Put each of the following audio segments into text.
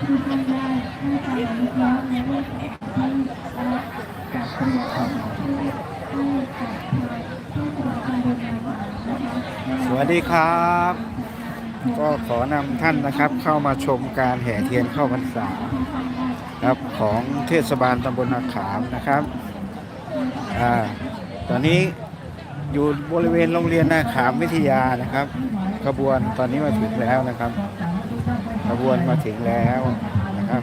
ที่ท่านได้ให้การอนุเคราะห์ในเรื่องของที่และจัดเตรียมสถานที่ให้กับทางเทศบาลตำบลนาหวานนะคะสวัสดีครับ ก็ขอนำท่านนะครับเข้ามาชมการแห่เทียนเข้าพรรษาครับของเทศบาลตำบลนาขามนะครับอ่าตอนนี้อยู่บริเวณโรงเรียนนาขามวิทยานะครับ ขบวนตอนนี้มาถึงแล้วนะครับ บวนมาถึงแล้วนะครับ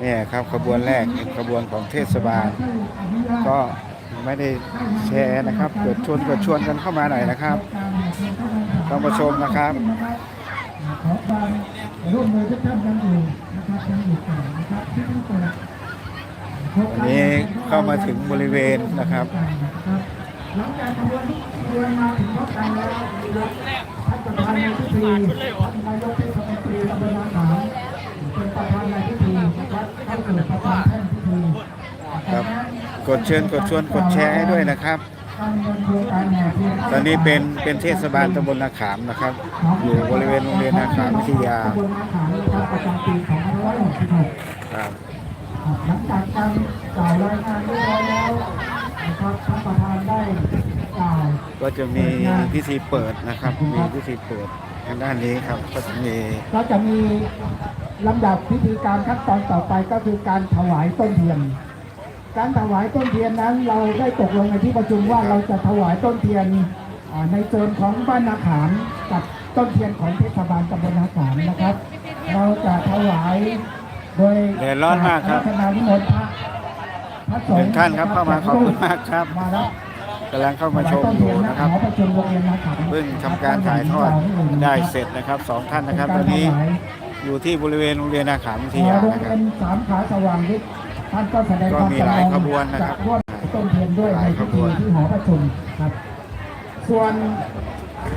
เนี่ยครับขบวนแรกเป็นขบวนของเทศบาล ก็ไม่ได้แชร์นะครับเกิดชวนเกิดชวนกันเข้ามาหน่อยนะครับต้องมาชมนะครับขอความร่วมมือทุกท่านยังอยู่นะครับยังอยู่ต่อนะครับที่ต้องเปิดวันนี้เข้ามาถึงบริเวณนะครับ หลังจากขบวนขบวนมาถึงพบกันแล้วท่านประธานในพิธีท่านนายกเทศมนตรีตำบลนาขามเป็นประธานในพิธีนะครับท่านเกิดประธานแท่นพิธีครับกดเชิญกดชวนกดแชร์ให้ด้วยนะครับ ตอนนี้เป็นเป็นเทศบาลตำบลนาขามนะครับ อยู่บริเวณโรงเรียนนาขามวิทยาตำบลนาขามนะครับประจำปี2566ครับหลังจากการกล่าวรายงานเรียบร้อยแล้ว นะครับท่านประธานได้กล่าวก็จะมีพิธีเปิดนะครับ มีพิธีเปิดทางด้านนี้ครับ ก็จะมีก็จะมีลำดับพิธีการขั้นตอนต่อไปก็คือการถวายต้นเทียน การถวายต้นเทียนนั้นเราได้ตกลงในที่ประชุมว่าเราจะถวายต้นเทียนอ่าในโซนของบ้านนาขามกับต้นเทียนของเทศบาลตำบลนาขามนะครับ เราจะถวายโดยแดดร้อนมากครับพะนานิมนต์พระพระส หงนึ่งฆ์ท่านครับเข้ามาขอบคุณมากครับมาแล้วกำลังเข้ามาชมอยู่นะครับเพิ่งทำการถ่ายทอดได้เสร็จนะครับสองท่านนะครับ ตอนนี้อยู่ที่บริเวณโรงเรียนนาขามวิทยาโรงนะคเรีรับยนสามขาสว่างวิทย์ท่านก็แสดงก็ความมีหลายขบวนนะครับจร่วมต้นเทียนด้วยหในลายขพิบธีวนที่หอประชุมครับ ส่วน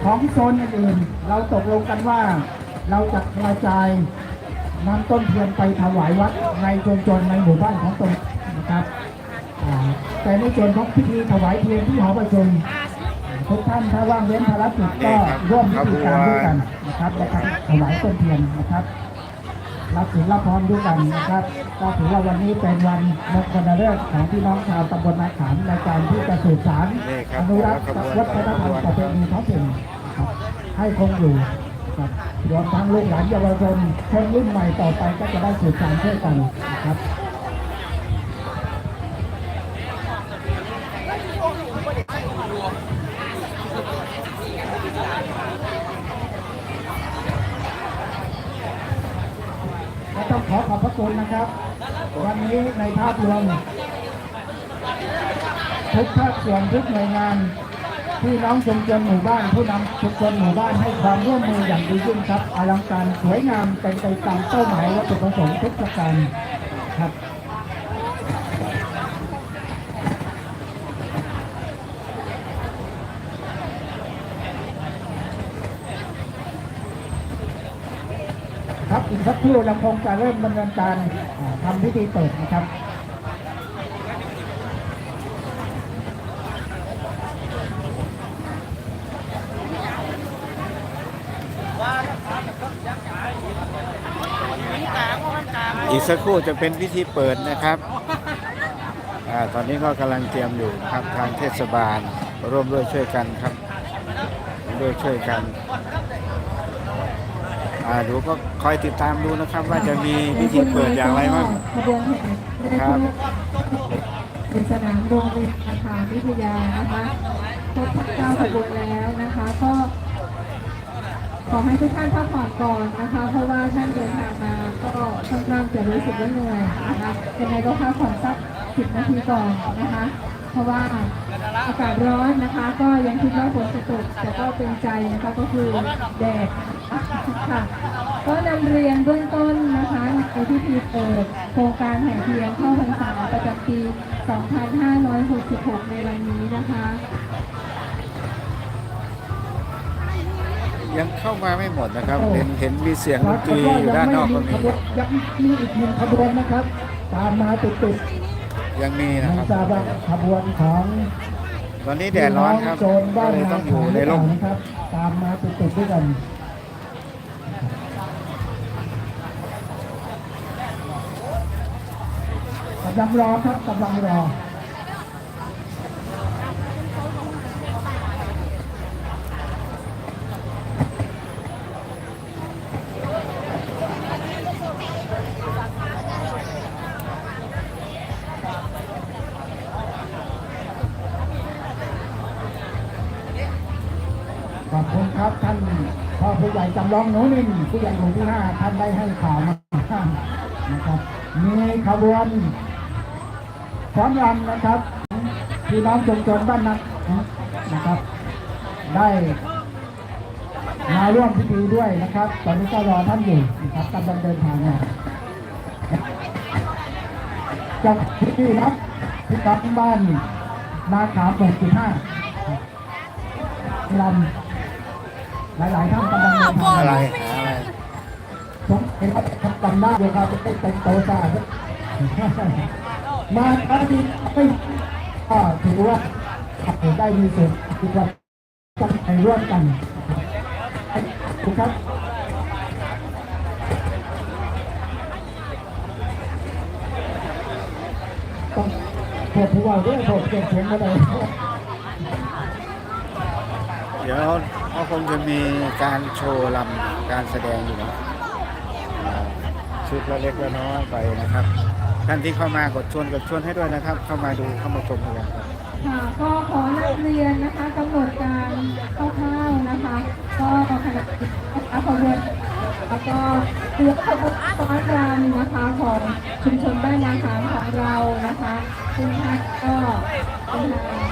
ของโซนอื่นๆเราตกลงกันว่าเราจะกระจายนำต้นเทียนไปถวายวัดในชุมชนในหมู่บ้านของตนนะครับอ่า แต่ในส่วนของพิธีถวายเทียนที่หอประชุมทุกท่านถ้าว่างเว้นภารกิจก็ร่วมพิธีการด้วยกันนะครับในการถวายต้นเทียนนะครับรับศีลรับพรด้วยกันนะครับก็ถือว่าวันนี้เป็นวันมงคลฤกษ์ของพี่น้องชาวตำบลนาขามในการที่จะสืบสานนี่ครับอนุรักษ์วัฒนธรรมประเพณีท้องถิ่นครับให้คงอยู่ครับรวมทั้งลูกหลานเยาวชนคนรุ่นใหม่ต่อไปก็จะได้สืบสานช่วยกันนะครับ ต้องขอขอบพระคุณนะครับ วันนี้ในภาพรวมทุกภาคส่วนทุกหน่วยงานที่น้องชุมชนหมู่บ้านผู้นำชุมชนหมู่บ้านให้ความร่วมมืออย่างดียิ่งครับอลังการสวยงามเป็นไปตามเป้าหมายวัตถุประสงค์ทุกประการครับ ครับอีกสักครู่เราคงจะเริ่มดำเนินการทำพิธีเปิดนะครับอีกสักครู่จะเป็นพิธีเปิดนะครับอตอนนี้ก็กำลังเตรียมอยู่ครับทางเทศบาลร่วมด้วยช่วยกันครับด้วยช่วยกันดูก็ คอยติดตามดูนะครับ ว่าจะมีพิธีเปิดอย่างไรบ้างครับเป็นสนามโรงเรียนอาคารวิทยานะคะครบทั้งเก้าขบวนแล้วนะคะ ก็ขอให้ทุกท่านพักผ่อนก่อนนะคะ เพราะว่าท่านเดินทางมาก็ค่อนข้างจะรู้สึกว่าเหนื่อยนะคะยังไงก็พักผ่อนสักสิบนาทีก่อนนะคะ เพราะว่าอากาศร้อนนะคะ ก็ยังคิดว่าฝนจะตกแต่ก็เป็นใจนะคะก็คือแดดค่ะ ก็นำเรียนเบื้องต้นนะคะในพิธีเปิดโครงการแห่เทียนเข้าพรรษาประจำปี 2566 ในวันนี้นะคะยังเข้ามาไม่หมดนะครับเห็นเห็นมีเสียงดนตรีอยู่ด้านนอกก็มียังมีอีกหนึ่งขบวนนะครับ ตามมาติดยังมีๆนะไม่ครับทราบว่าขบวนของตอนนี้แดดร้อนครับโซนก็บ้านเลยนาต้องอยู่ในร่มนะครับตามมาติดๆด้วยกัน กำลังรอครับกำลังรอขอบคุณครับท่านพ่อผู้ใหญ่จำลองหนูนินผู้ใหญ่หมู่ที่ห้าท่านได้ให้ข่าวมานะครับมีขบวน ฟ้อนรำนะครับพี่น้องชุมชนบ้านนักนะครับ ได้มาร่วมพิธีด้วยนะครับ ตอนนี้ก็รอท่านอยู่นะครับกำลังเดินทางมาจากพิธีนะที่กลับบ้านนาขามหกจุดห้าลำหลายๆท่านกำลังเดินทางอะไรผมเห็นว่าทำจำได้เลยครับจะได้เป็นโตซา มาครั้งนี้ไม่ก็ถือว่าขับได้มีส่วนที่ว่าต้องไปร่วมกันถูกครับต้องโทษผู้ว่าด้วยโทษเสียงเสียงมาเลยเดี๋ยวก็คงจะมีการโชว์ลำการแสดงอยู่นะชุดละเล็กละน้อยไปนะครับ ท่านที่เข้ามากดชวนกดชวนให้ด้วยนะครับ เข้ามาดูเข้ามาชมกันครับค่ะก็ขอนักเรียนนะคะกำหนดการคร่าวๆนะคะ ก็ขณะนะคะขบวนแล้วก็เตรียมขบวนฟ้อนรำนะคะของชุมชนบ้านนาหามของเรานะคะคุณท่านก็เป็นทาง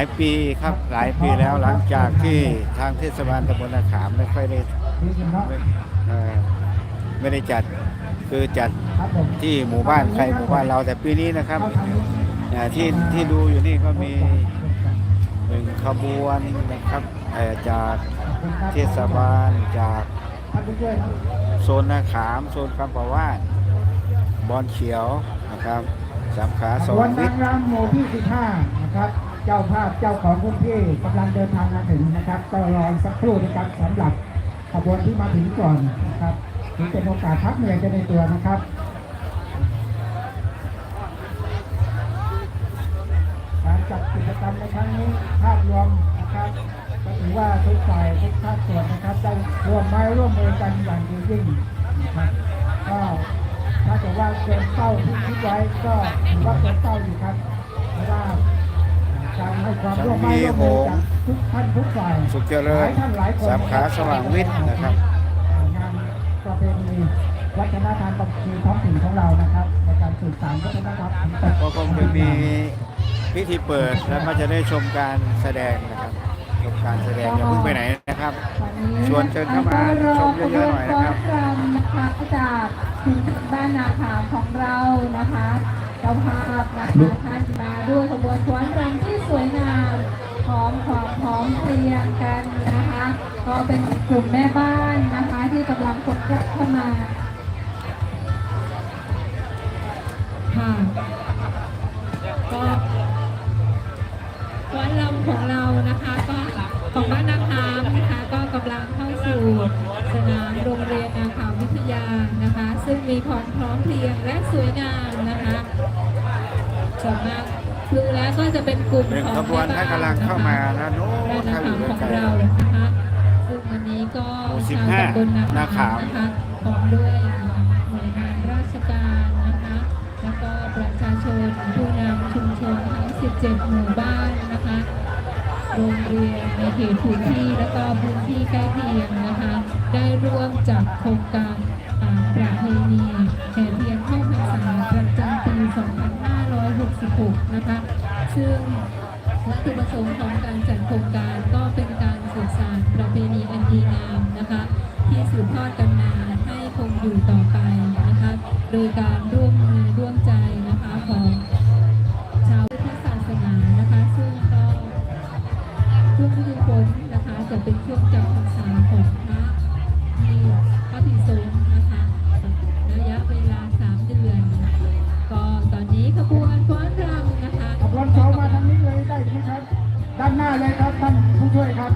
ายปีครับหลายปีแล้วหลังจากที่ทางเทศบาลตำบลนาขามไม่ค่อยได้ไม่ไม่ได้จัดคือจัดที่หมู่บ้านใครหมู่บ้านเราแต่ปีนี้นะครับที่ที่ดูอยู่นี่ก็มีหนึ่งขบวนนะครับเอ่จากเทศบาลจากโซนนาขามโซนคำประวาสบอนเขียวนะครับสามขาสองวันวินาทย์รำหมู่ที่15นะครับ เจ้าภาพเจ้าของพื้นที่กำลังเดินทางมาถึงนะครับ ก็รอสักครู่นะครับสำหรับขบวนที่มาถึงก่อนนะครับถือเป็นโอกาสพักเหนื่อยไปในตัวนะครับการจัดกิจกรรมในครั้งนี้ภาพรวมนะครับก็ถือว่าทุกฝ่ายทุกภาคส่วนนะครับได้ร่วมไม้ร่วมมือกันอย่างดียิ่งนะครับก็ถ้าเกิดว่าเกินเป้าที่คิดไว้ก็ถือว่าเกินเป้าอยู่ครับเพราะว่า การให้ความร่วมไม้ร่วมมือจากทุกท่านทุกฝ่ายสุขเจริหญลายท่านหลายคนสามขาสว่างวิทย์นะครับงานประเพณีวัฒนธรรมประเพณีท้องถิ่นของเรานะครับในการสืบสานวัฒนธรรมก็คงจะมีพิธีเปิดแล้วก็จะได้ชมการแสดงนะครับชมการแสดงอย่าเพิ่งไปไหนนะครับวันนี้ชวนเชิญเข้ามาชมเยอะๆหน่อยนะครับขบวนฟ้อนรำนะคะจากชุมชนบ้านนาขามของเรานะคะ เจ้าภาพนะคะท่านมาด้วยขบวนฟ้อนรำที่สวยงามพร้อมความพร้อมเพรียงกันนะคะ ก็เป็นกลุ่มแม่บ้านนะคะที่กำลังกดเข้ามาค่ะก็ฟ้อนรำของเรานะคะก็ของบ้านนาคามนะคะก็กำลังเข้าสู่สนามโรงเรียนนาคามวิทยานะคะ ซึ่งมีความพร้อมเพรียงและสวยงาม ส่วนมากดูแล้วก็จะเป็นกลุ่มของขบวนท่านกำลังเข้ามานะโน้แม่ท่านนาอยู่ของเรานะคะซึ่งวันนี้ก็ชาวตำบลนานาขามนะคะพร้อมด้วยหน่วยงานราชการนะคะ แล้วก็ประชาชนผู้นำชุมชนทั้ง 17 หมู่บ้านนะคะโรงเรียนในเขตพื้นที่และก็พื้นที่ใกล้เคียงนะคะ ได้ร่วมจัดโครงการประเพณีแห่เทียนเข้า 6นะคะ ซึ่งวัตถุประสงค์ของการจัดโครงการก็เป็นการสืบสานประเพณีอันดีงามนะคะ ที่สืบทอดกันมาให้คงอยู่ต่อไปนะคะ โดยการร่วม ด้านหน้าเลยครับท่านผู้ช่วยครับ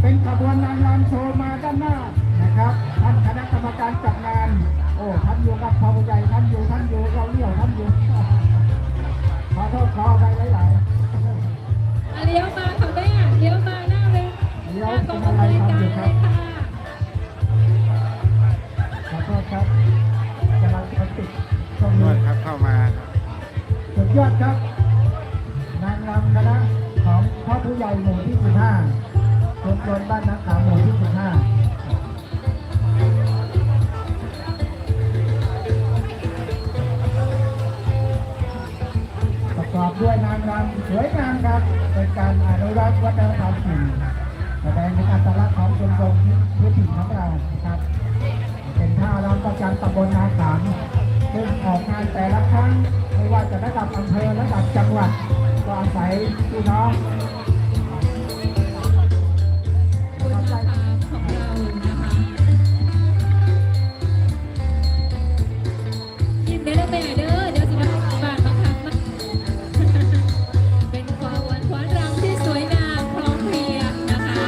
เป็นขบวนนางรำโชว์มาด้านหน้านะครับท่านคณะกรรมการจัดงาน โอ้ท่านอยู่กับพอใหญ่ท่านอยู่ท่านอยู่เราเลี้ยวท่านอยู่ขอโทษขอไปหลายอะเลี้ยวมาค่ะแม่เลี้ยวมาหน้าเลยเลี้ยวหน้ากองอำนวยการเลยค่ะๆขอโทษครับกำลังเขาติดตรงๆนนี้วดครับเข้ามาครับสุดยอดครับนางรำคณะ ของพ่อผู้ใหญ่หมู่ที่15ชมรมบ้านนักขาวหมู่ที่15ประกอบด้วยนางรำสวยงามครับ เป็นการอนุรักษ์วัฒนธรรมถิ่นแสดงถึงอัตลักษณ์ของชมรมพื้นถิ่นของเรานะครับ เป็นท่ารำประจำตำบลนาขามซึ่งออกงานแต่ละครั้งไม่ว่าจะระดับอำเภอระดับจังหวัดก็อาศัยพี่น้อง แม่เด้อ เดี๋ยวสิมาบ้านมาคักมาเป็นความหวานหวานรำที่สวยงามพร้อมเพรียงนะคะ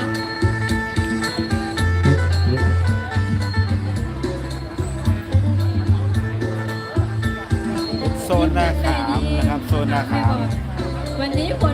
โซนนาขามนะครับ โซนนาขาม วันนี้ฝน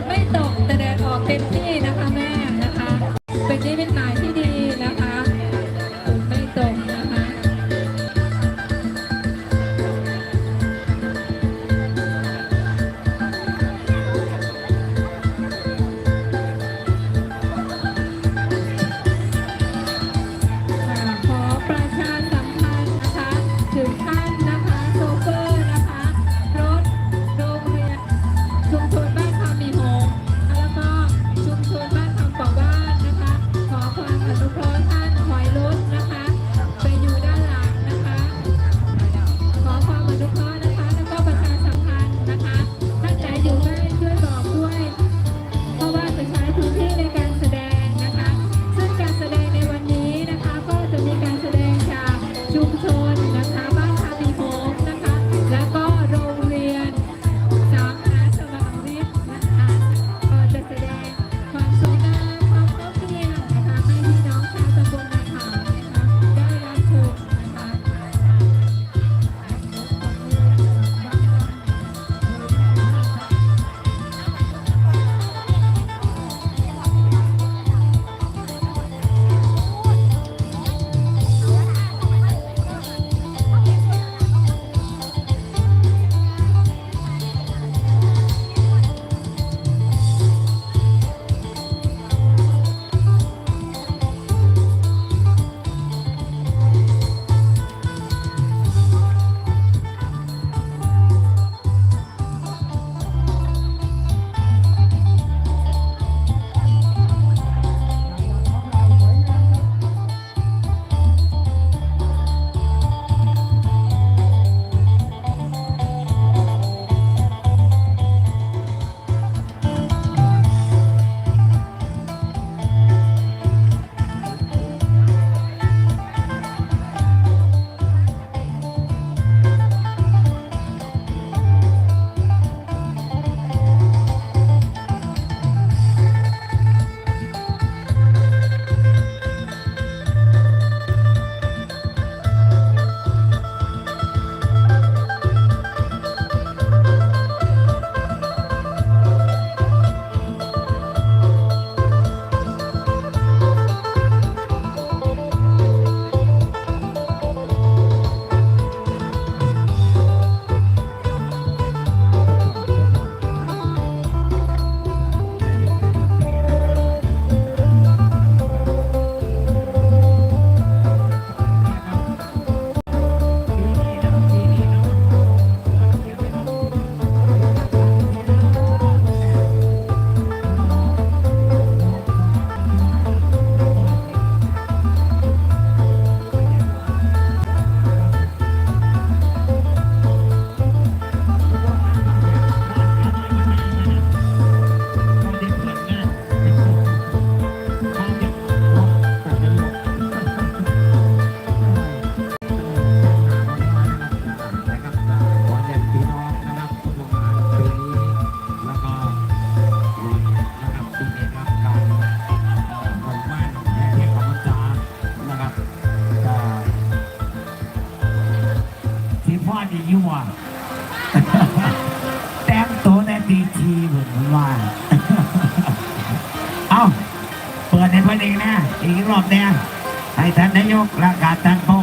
กและการท่านพ่อ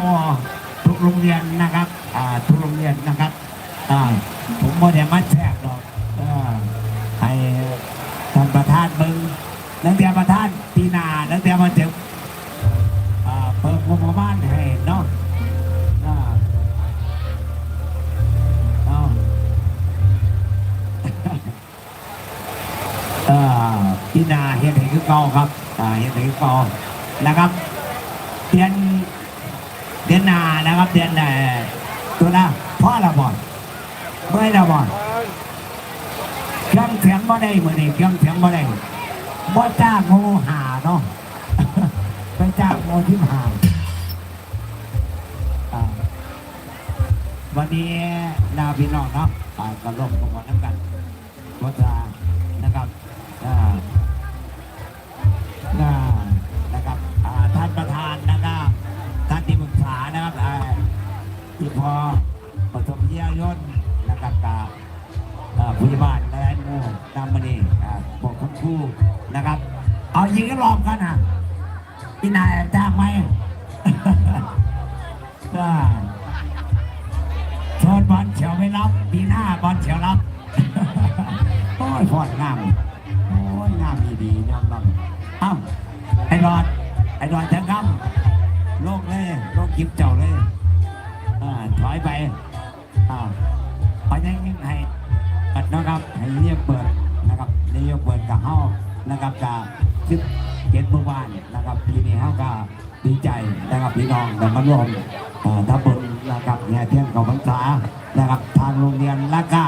ทุกโรงเรียนนะครับทุกโรงเรียนนะครับผมโมเดลมาแจกหรอกให้ท่านประธานเบิงนักเรียนประธานปีนานักเรียนมาเจ็บเปิดงบประมาณให้เนาะอ่าเอาเอ่อพี่นาเฮ็ดให้คือเก่าครับเฮ็ดให้คือเก่านะครับเดือน เดือนหนานะครับเดือนเอ่อตัวละพ่อละบอนเมื่อละบอนเครื่องเสียงบ่ได้เหมือนนี้เครื่องเสียงบ่ได้บ่จ้างโง่หาเนาะไปจ้างโง่ที่หาวันนี้นาพี่น้องเนาะอ่ากระลบกันน้ำกันว่าจะ นะครับ เอายิงกันรอบกันนะพี่นายจ้างไหมอ่าเชิญบอลเฉียวไม่รับปีหน้าบอลเฉียวรับโอ้ยพอดงามโอ้ยงามดีดีๆยอมรับเอ้าไอ้รอดไอ้รอดจะกำโลกเลยโลกกิบเจ้าเลยอ่าถอยไปอ่าไปยังยังให้อัดนะครับให้เรียกเปิด นะครับจะคิดเก็บเมื่อวานนะครับปีนี้เฮาก็ดีใจนะครับพี่น้องได้มาร่วมอ่าทับบุญนะครับแห่เที่ยนของพรรษานะครับทางโรงเรียนและกา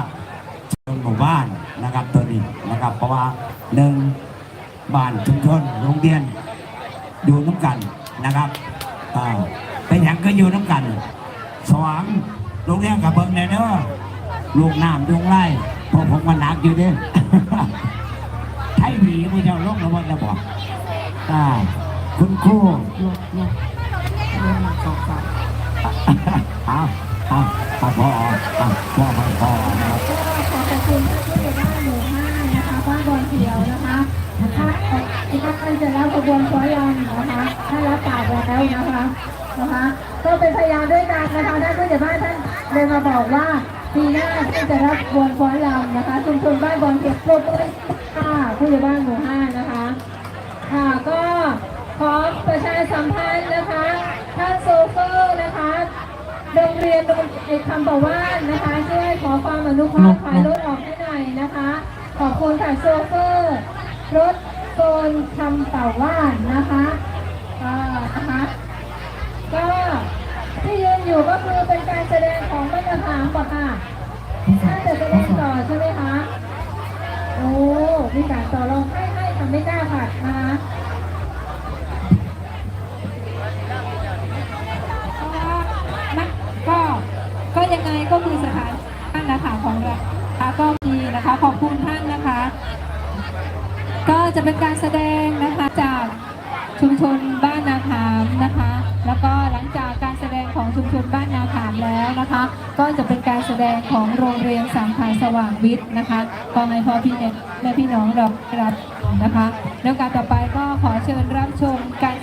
หมู่บ้านนะครับตัวนี้นะครับเพราะว่าหนึ่งบ้านชุมชนโรงเรียนอยู่น้ำกันนะครับเป็นอย่างก็อยู่น้ำกันสองโรงเรียนกับเบิ้งเนี่ยเนอะลูกน้ำลูกไร่พราะผมมันหนักอยู่เด้ให้ห นีผู้เจ้าลงระวังระบอกอ่าคุณครูลงลงลงสองสามเอาเอาเอาพอเอาพอพอพอนะครับก็ขอขอบคุณท่านผู้ใหญ่บ้านหมู่ห้านะคะบ้านบอลเขียวนะคะถ้าที่ท่านจะรับขบวนฟ้อยรำนะคะท่านรับปากแล้วนะคะนะคะก็เป็นพยานด้วยกันนะคะท่านผู้ใหญ่บ้านท่านเดินมาบอกว่าปีหน้าท่านจะรับขบวนฟ้อยรำนะคะชุมชนบ้านบอลเขียวโปรโมทค่ะ ผู้ใหญ่บ้านหมู่ห้านะคะ ค่ะก็ขอประชาสัมพันธ์นะคะท่านโซเฟอร์นะคะโรงเรียนโรงเอกคำประว่านนะคะช่วยขอความอนุเคราะห์ขายรถออกให้หน่อยนะคะ ขอบคุณค่ะโซเฟอร์รถโซนคำป่าว่านนะคะอ่านะคะก็ที่ยืนอยู่ก็คือเป็นการแสดงของมาตรฐานปะค่ะีการต่อรองให้ให้ทำไม่กล้าผัดนะคะนะก็ก็ยังไงก็คือสถานท่านนะคะของเราค่ะก็มีนะคะขอบคุณท่านนะคะ ก็จะเป็นการแสดงนะคะจากชุมชนบ้าน ก็จะเป็นการแสดงของโรงเรียนสังขารสว่างวิทย์นะคะก็ให้พ่อพี่เนี่ยแม่พี่น้องเราได้รับนะคะ แล้วการต่อไปก็ขอเชิญรับชมการ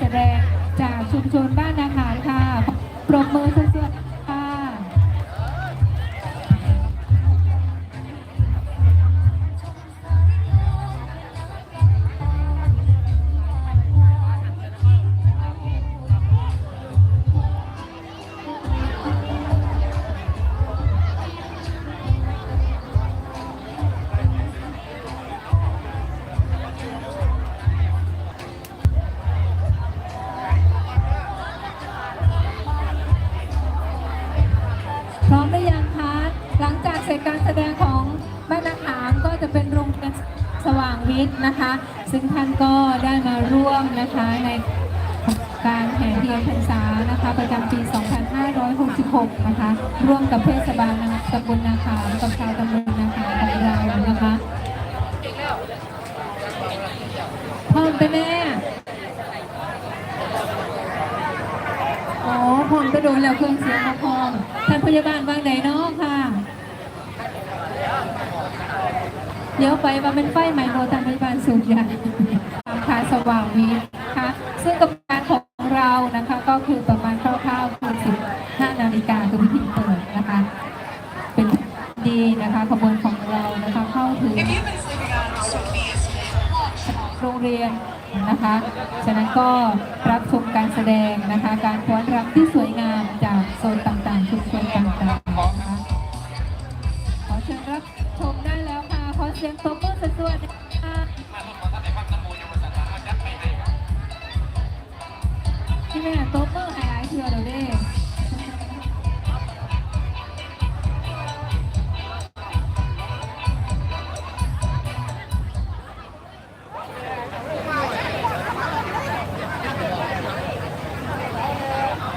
จะเป็นโรงเรียนสว่างวิทย์นะคะ ซึ่งท่านก็ได้มาร่วมนะคะในการแห่เทียนพรรษานะคะประจำปี 2566 นะคะ ร่วมกับเทศบาลตำบลนาขามกับชาวตำบลนาขามของเรานะคะพร้อมไปแม่อ๋อพร้อมก็โดนแล้วเครื่องเสียงมาพร้อมท่านพยาบาลวางไหนเนาะค่ะ เดี๋ยวไปว่าเป็นไฟไหม้โรท่านพยาบาลสูบยาตามคาสว่างวีค่ะซึ่งกรรมการของเรานะคะ ก็คือประมาณคร่าวๆคือ15นาฬิกาคือพิธีเปิดนะคะ เป็นดีนะคะขบวนของเรานะคะเข้าถึงโรงเรียนนะคะ ฉะนั้นก็รับชมการแสดงนะคะ การฟ้อนรำที่สวยงามจากโซนต่างๆชุมชนต่างๆนะคะขอเชิญรับ เสียงปรบมือสุดๆนะคะที่แม่ปรบมือ